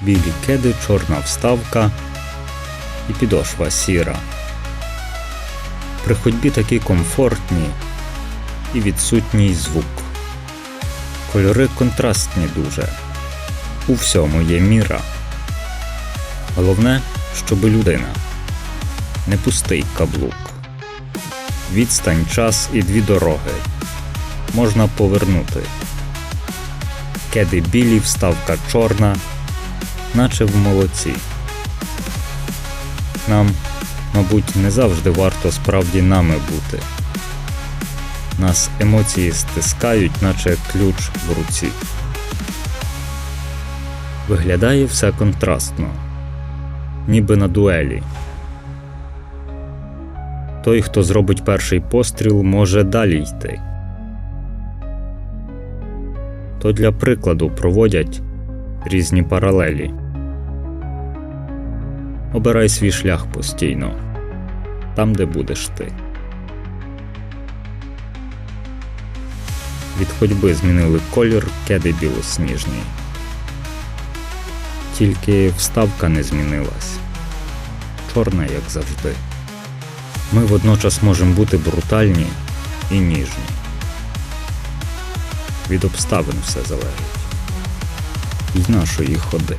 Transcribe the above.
білі кеди, чорна вставка і підошва сіра. При ходьбі такі комфортні і відсутній звук. Кольори контрастні дуже. У всьому є міра. Головне, щоб людина не пустий каблук. Відстань, час і дві дороги. Можна повернути. Кеди білі, вставка чорна, наче в молоці. Нам, мабуть, не завжди варто справді нами бути. Нас емоції стискають, наче ключ в руці. Виглядає все контрастно, ніби на дуелі. Той, хто зробить перший постріл, може далі йти. То для прикладу проводять різні паралелі. Обирай свій шлях постійно, там, де будеш ти. Від ходьби змінили колір кеди білосніжні. Тільки вставка не змінилась. Чорна, як завжди. Ми водночас можемо бути брутальні і ніжні. Від обставин все залежить. І нашої ходи.